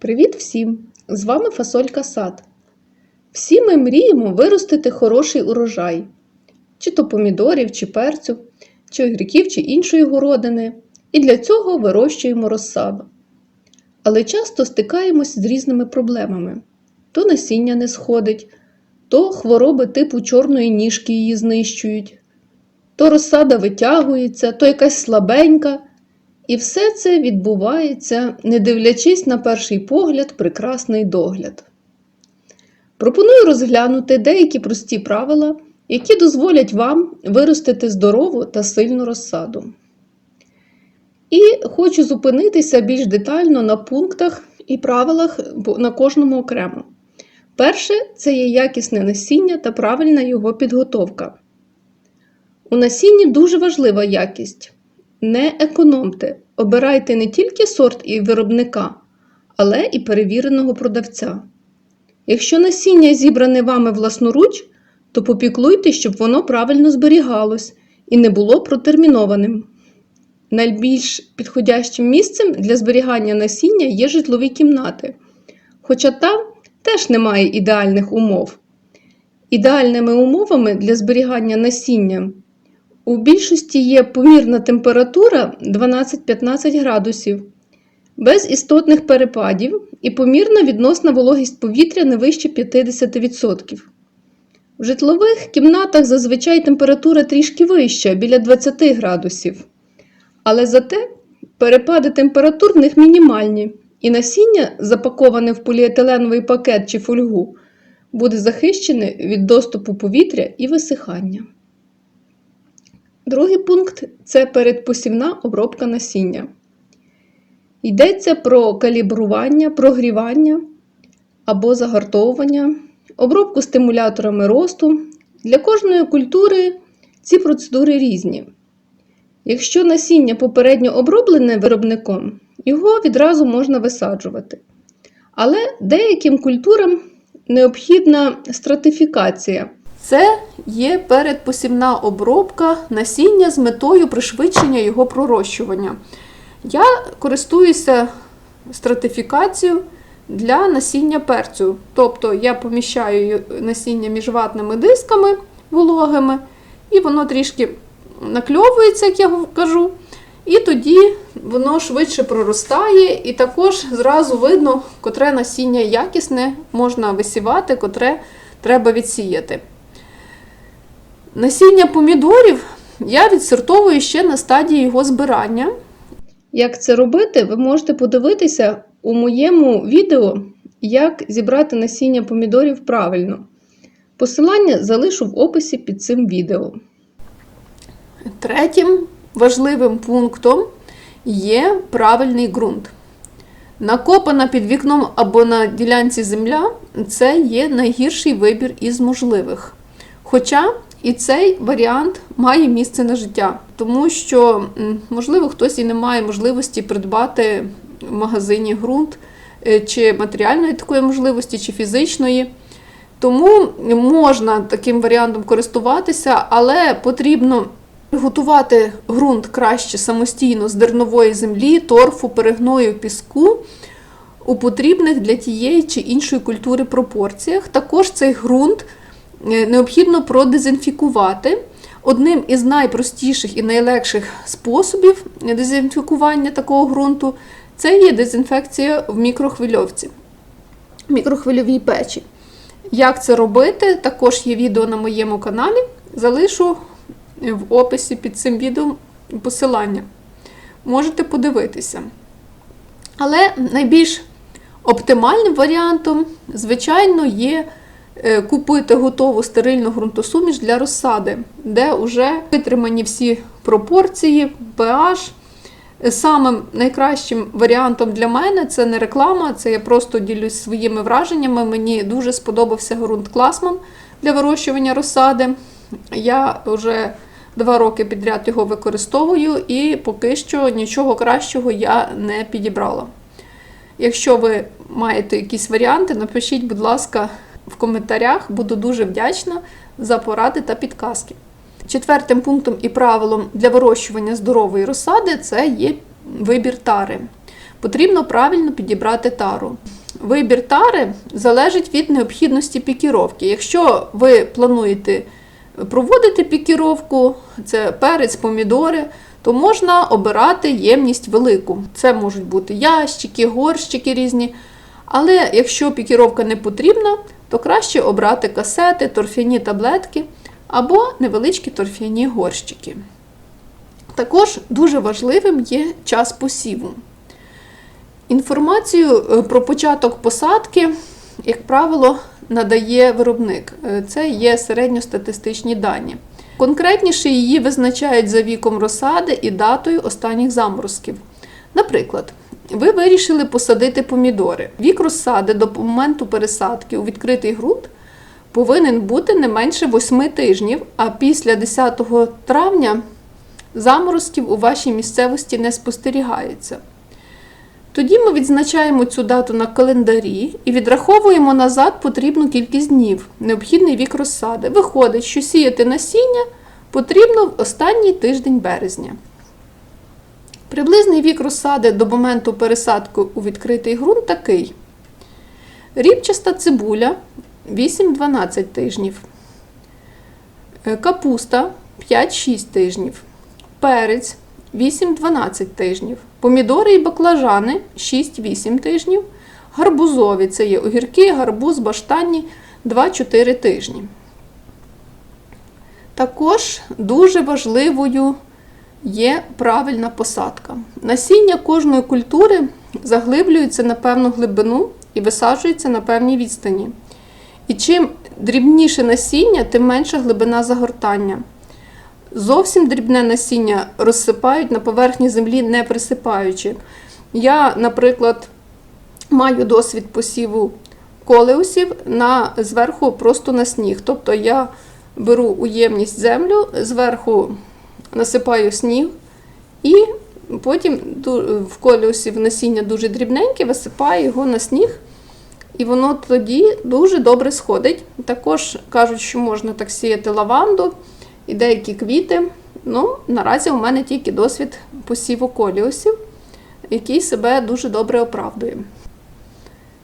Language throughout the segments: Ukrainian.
Привіт всім! З вами Фасолька Сад. Всі ми мріємо виростити хороший урожай, чи то помідорів, чи перцю, чи огірків, чи іншої городини, і для цього вирощуємо розсаду. Але часто стикаємось з різними проблемами: то насіння не сходить, то хвороби типу чорної ніжки її знищують, то розсада витягується, то якась слабенька. І все це відбувається, не дивлячись на перший погляд, прекрасний догляд. Пропоную розглянути деякі прості правила, які дозволять вам виростити здорову та сильну розсаду. І хочу зупинитися більш детально на пунктах і правилах на кожному окремо. Перше це є якісне насіння та правильна його підготовка. У насінні дуже важлива якість. Не економте, обирайте не тільки сорт і виробника, але і перевіреного продавця. Якщо насіння зібране вами власноруч, то попіклуйте, щоб воно правильно зберігалось і не було протермінованим. Найбільш підходящим місцем для зберігання насіння є житлові кімнати, хоча там теж немає ідеальних умов. Ідеальними умовами для зберігання насіння у більшості є помірна температура 12-15 градусів, без істотних перепадів і помірна відносна вологість повітря не вище 50%. В житлових кімнатах зазвичай температура трішки вища, біля 20 градусів. Але зате перепади температур в них мінімальні, і насіння, запаковане в поліетиленовий пакет чи фольгу, буде захищене від доступу повітря і висихання. Другий пункт це передпосівна обробка насіння. Йдеться про калібрування, прогрівання або загартовування, обробку стимуляторами росту. Для кожної культури ці процедури різні. Якщо насіння попередньо оброблене виробником, його відразу можна висаджувати. Але деяким культурам необхідна стратифікація. Це є передпосівна обробка насіння з метою пришвидшення його пророщування. Я користуюся стратифікацією для насіння перцю. Тобто я поміщаю насіння між ватними дисками вологими, і воно трішки накльовується, як я кажу. І тоді воно швидше проростає, і також зразу видно, котре насіння якісне можна висівати, котре треба відсіяти. Насіння помідорів я відсортовую ще на стадії його збирання. Як це робити, ви можете подивитися у моєму відео, як зібрати насіння помідорів правильно. Посилання залишу в описі під цим відео. Третім важливим пунктом є правильний ґрунт. Накопана під вікном або на ділянці земля це є найгірший вибір із можливих. Хоча і цей варіант має місце на життя, тому що, можливо, хтось і не має можливості придбати в магазині ґрунт, е, чи матеріальної такої можливості, чи фізичної. Тому можна таким варіантом користуватися, але потрібно готувати ґрунт краще самостійно з дернової землі, торфу, перегною, піску у потрібних для тієї чи іншої культури пропорціях. Також цей ґрунт необхідно продезінфікувати. Одним із найпростіших і найлегших способів дезінфікування такого ґрунту це є дезінфекція в мікрохвильовці, в мікрохвильовій печі. Як це робити, також є відео на моєму каналі. Залишу в описі під цим відео посилання. Можете подивитися. Але найбільш оптимальним варіантом, звичайно, є Е, купити готову стерильну ґрунтосуміш для розсади, де вже витримані всі пропорції, pH. Самим найкращим варіантом для мене це не реклама, це я просто ділюсь своїми враженнями. Мені дуже сподобався ґрунт Класман для вирощування розсади. Я вже два роки підряд його використовую і поки що нічого кращого я не підібрала. Якщо ви маєте якісь варіанти, напишіть, будь ласка, в коментарях. Буду дуже вдячна за поради та підказки. Четвертим пунктом і правилом для вирощування здорової розсади це є вибір тари. потрібно правильно підібрати тару. Вибір тари залежить від необхідності пікіровки. Якщо ви плануєте проводити пікіровку, це перець, помідори, то можна обирати ємність велику. Це можуть бути ящики, горщики різні. Але якщо пікіровка не потрібна, то краще обрати касети, торфяні таблетки або невеличкі торфяні горщики. Також дуже важливим є час посіву. Інформацію е, про початок посадки, як правило, надає виробник. Е, Це є середньостатистичні дані. Конкретніше її визначають за віком розсади і датою останніх заморозків. Наприклад, ви вирішили посадити помідори. Вік розсади до моменту пересадки у відкритий ґрунт повинен бути не менше 8 тижнів, а після 10 травня заморозків у вашій місцевості не спостерігається. Тоді ми відзначаємо цю дату на календарі і відраховуємо назад потрібну кількість днів, необхідний вік розсади. Виходить, що сіяти насіння потрібно в останній тиждень березня. Приблизний вік розсади до моменту пересадки у відкритий ґрунт такий: рібчаста цибуля 8-12 тижнів, Е, капуста 5-6 тижнів, перець 8-12 тижнів, помідори і баклажани 6-8 тижнів, гарбузові це є огірки, гарбуз, баштанні 2-4 тижні. Також дуже важливою є правильна посадка. Насіння кожної культури заглиблюється на певну глибину і висаджується на певній відстані. І чим дрібніше насіння, тим менша глибина загортання. Зовсім дрібне насіння розсипають на поверхні землі, не присипаючи. Я, наприклад, маю досвід посіву колеусів на, зверху просто на сніг. Тобто я беру уємність землю, зверху насипаю сніг, і потім в колеусів насіння дуже дрібненьке, висипаю його на сніг. І воно тоді дуже добре сходить. Також кажуть, що можна так сіяти лаванду і деякі квіти. Ну, наразі у мене тільки досвід посіву коліусів, який себе дуже добре оправдує.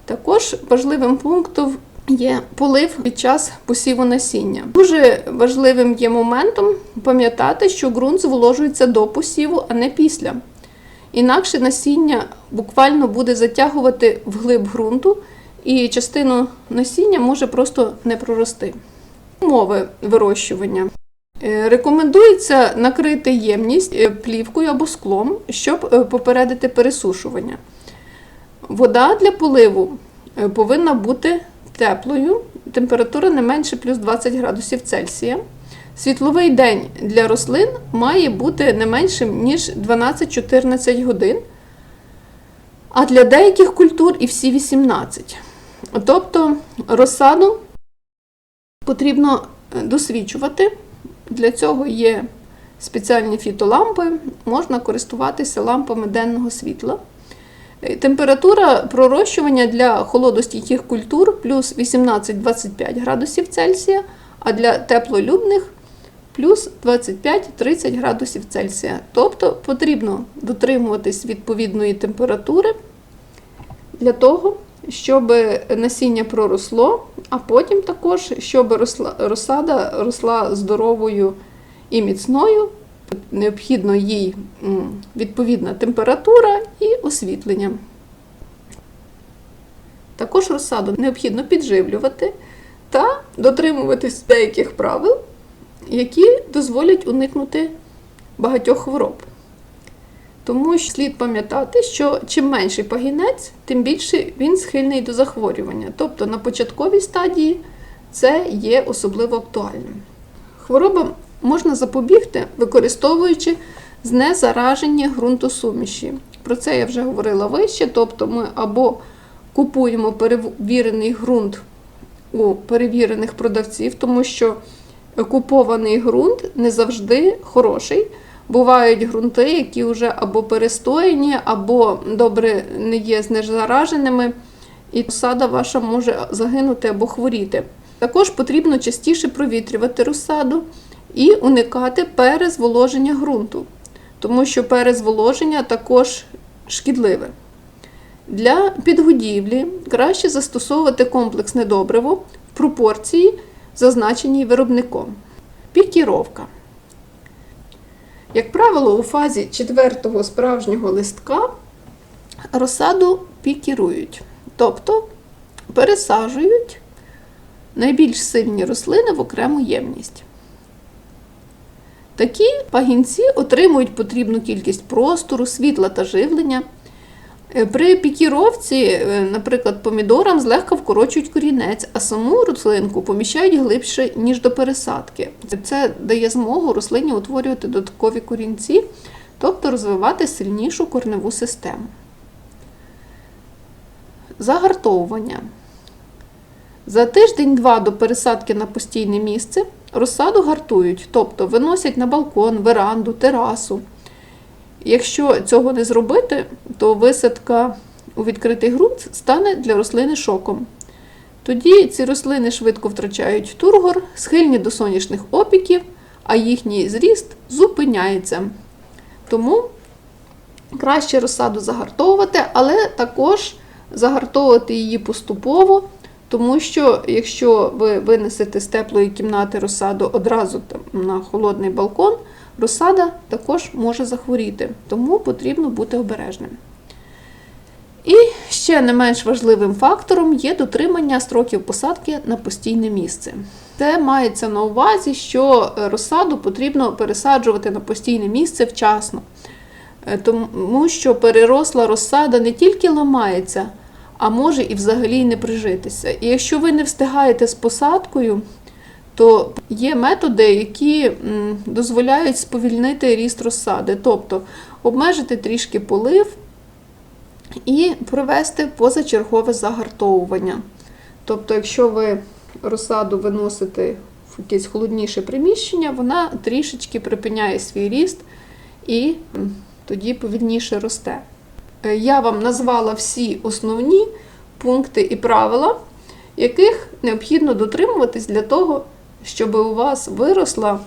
Також важливим пунктом є полив під час посіву насіння. Дуже важливим є моментом пам'ятати, що ґрунт зволожується до посіву, а не після. Інакше насіння буквально буде затягувати вглиб ґрунту, і частину насіння може просто не прорости. Умови вирощування. Е, Рекомендується накрити ємність е, плівкою або склом, щоб е, попередити пересушування. Вода для поливу повинна бути теплою, температура не менше плюс 20 градусів Цельсія. Світловий день для рослин має бути не меншим, ніж 12-14 годин, а для деяких культур і всі 18. Тобто розсаду потрібно е, досвідчувати. Для цього є спеціальні фітолампи, можна користуватися лампами денного світла. Е, Температура пророщування для холодостійких культур плюс 18-25 градусів Цельсія, а для теплолюбних плюс 25-30 градусів Цельсія. Тобто потрібно дотримуватись відповідної температури для того, щоб насіння проросло, а потім також, щоб розсада росла здоровою і міцною. Необхідно їй відповідна температура освітлення. Також розсаду необхідно підживлювати та дотримуватись деяких правил, які дозволять уникнути багатьох хвороб. Тому що слід пам'ятати, що чим менший пагінець, тим більше він схильний до захворювання. Тобто на початковій стадії це є особливо актуальним. Хворобам можна запобігти, використовуючи знезараження ґрунтосуміші. Про це я вже говорила вище. Тобто ми або купуємо перевірений ґрунт у перевірених продавців, тому що купований ґрунт не завжди хороший. Бувають ґрунти, які вже або перестояні, або добре не є знезараженими, і сада ваша може загинути або хворіти. Також потрібно частіше провітрювати розсаду і уникати перезволоження ґрунту, тому що перезволоження також шкідливе. Для підгодівлі краще застосовувати комплексне добриво в пропорції, зазначеній виробником. Пікіровка. Як правило, у фазі четвертого справжнього листка розсаду пікірують, тобто пересаджують найбільш сильні рослини в окрему ємність. Такі пагінці отримують потрібну кількість простору, світла та живлення. Е, При пікіровці, е, наприклад, помідорам злегка вкорочують корінець, а саму рослинку поміщають глибше, ніж до пересадки. Це дає змогу рослині утворювати додаткові корінці, тобто розвивати сильнішу корневу систему. Загартовування. За тиждень-два до пересадки на постійне місце розсаду гартують, тобто виносять на балкон, веранду, терасу. Якщо цього не зробити, то висадка у відкритий ґрунт стане для рослини шоком. Тоді ці рослини швидко втрачають тургор, схильні до сонячних опіків, а їхній зріст зупиняється. Тому краще розсаду загартовувати, але також загартовувати її поступово, тому що якщо ви винесете з теплої кімнати розсаду одразу там, на холодний балкон, розсада також може захворіти, тому потрібно бути обережним. І ще не менш важливим фактором є дотримання строків посадки на постійне місце. Це мається на увазі, що розсаду потрібно пересаджувати на постійне місце вчасно, Е, тому що переросла розсада не тільки ламається, а може і взагалі не прижитися. І якщо ви не встигаєте з посадкою, то є методи, які дозволяють сповільнити ріст розсади, тобто обмежити трішки полив і провести позачергове загартовування. Тобто, якщо ви розсаду виносите в якесь холодніше приміщення, вона трішечки припиняє свій ріст і тоді повільніше росте. Е, Я вам назвала всі основні пункти і правила, яких необхідно дотримуватись для того, щоб у вас виросла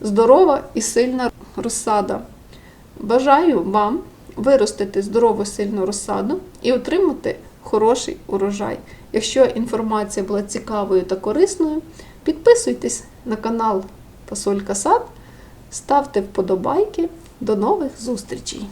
здорова і сильна розсада. Бажаю вам виростити здорову сильну розсаду і отримати хороший урожай. Якщо інформація була цікавою та корисною, підписуйтесь на канал Фасолька Сад, ставте вподобайки. До нових зустрічей!